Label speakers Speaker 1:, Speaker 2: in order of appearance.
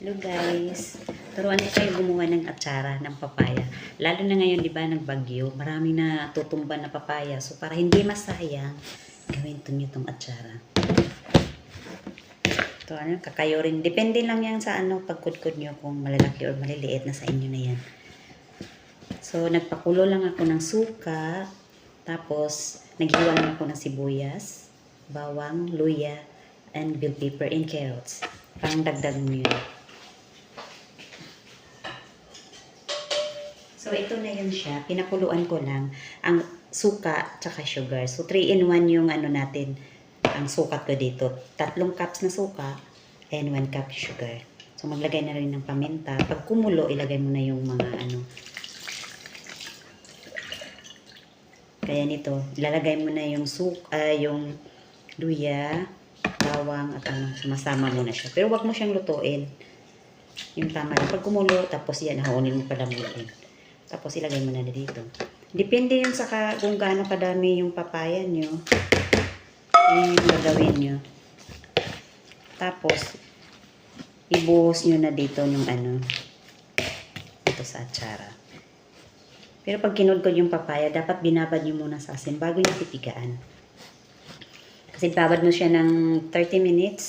Speaker 1: Hello guys, turuan ko kayo gumawa ng atsara ng papaya. Lalo na ngayon, di ba, nagbagyo, marami na tutumba na papaya. So, para hindi masayang, gawin to nyo itong atsara. Ito, ano, kakayo rin. Depende lang yan sa ano, pagkudkod nyo kung malalaki or maliliit na sa inyo na yan. So, nagpakulo lang ako ng suka. Tapos, naghiwa lang ako ng sibuyas, bawang, luya, and bell pepper and carrots. Pang dagdag mo yun. So, ito na yun siya. Pinakuluan ko lang ang suka tsaka sugar. So, 3 in 1 yung ano natin, ang sukat ko dito. Tatlong cups na suka and 1 cup sugar. So, maglagay na rin ng paminta. Pag kumulo, ilagay mo na yung mga ano. Kaya nito, ilalagay mo na yung suka, yung luya, bawang, at ano, sumasama mo na siya. Pero wag mo siyang lutuin. Yung tama lang. Pag kumulo, tapos yan, haunin mo palamutin. Tapos ilagay mo na dito. Depende yun sa ka, kung gaano kadami yung papaya nyo. Yun yung gagawin nyo. Tapos, ibuhos nyo na dito yung ano, ito sa atsara. Pero pag kinudkod yung papaya, dapat binabad nyo muna sa asin bago nyo pipigaan. Kasi babad mo siya ng 30 minutes